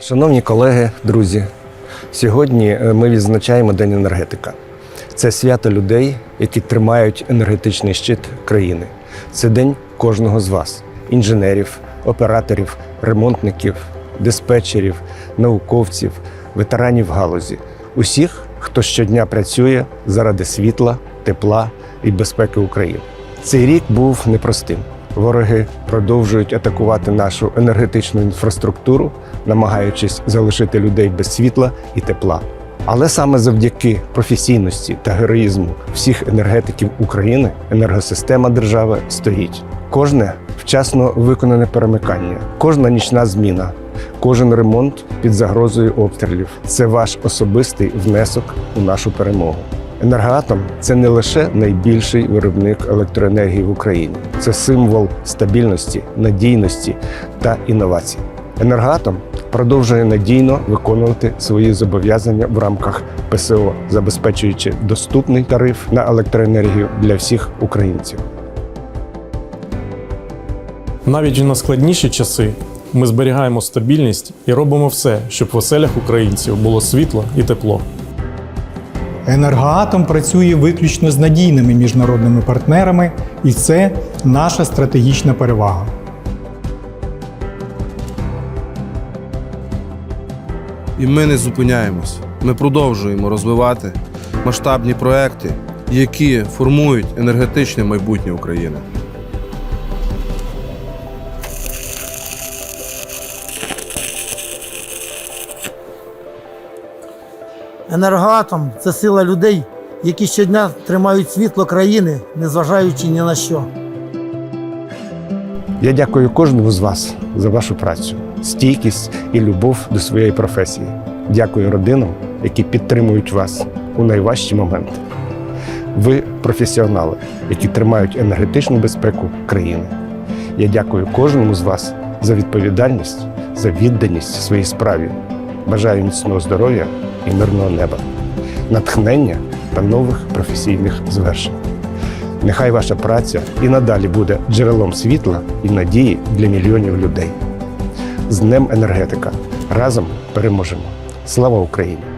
Шановні колеги, друзі, сьогодні е, ми відзначаємо День енергетика. Це свято людей, які тримають енергетичний щит країни. Це день кожного з вас: інженерів, операторів, ремонтників, диспетчерів, науковців, ветеранів галузі, усіх, хто щодня працює заради світла, тепла і безпеки України. Цей рік був непростим. Вороги продовжують атакувати нашу енергетичну інфраструктуру, намагаючись залишити людей без світла і тепла. Але саме завдяки професійності та героїзму всіх енергетиків України енергосистема держави стоїть. Кожне вчасно виконане перемикання, кожна нічна зміна, кожен ремонт під загрозою обстрілів це ваш особистий внесок у нашу перемогу. Енергоатом це не лише найбільший виробник електроенергії в Україні, це символ стабільності, надійності та інновацій. Енергоатом продовжує надійно виконувати свої зобов'язання в рамках ПСО, забезпечуючи доступний тариф на електроенергію для всіх українців. Навіть у найскладніші часи ми зберігаємо стабільність і робимо все, щоб в оселях українців було світло і тепло. Енергоатом працює виключно з надійними міжнародними партнерами, і це наша стратегічна перевага. І ми не зупиняємось. Ми продовжуємо розвивати масштабні проекти, які формують енергетичне майбутнє України. Енергоатом це сила людей, які щодня тримають світло країни, незважаючи ні на що. Я дякую кожному з вас за вашу працю, стійкість і любов до своєї професії. Дякую родинам, які підтримують вас у найважчі моменти. Ви професіонали, які тримають енергетичну безпеку країни. Я дякую кожному з вас за відповідальність, за відданість своїй справі. Бажаю міцного здоров'я і мирного неба, натхнення та нових професійних звершень. Нехай ваша праця і надалі буде джерелом світла і надії для мільйонів людей. З Днем енергетика! Разом переможемо! Слава Україні!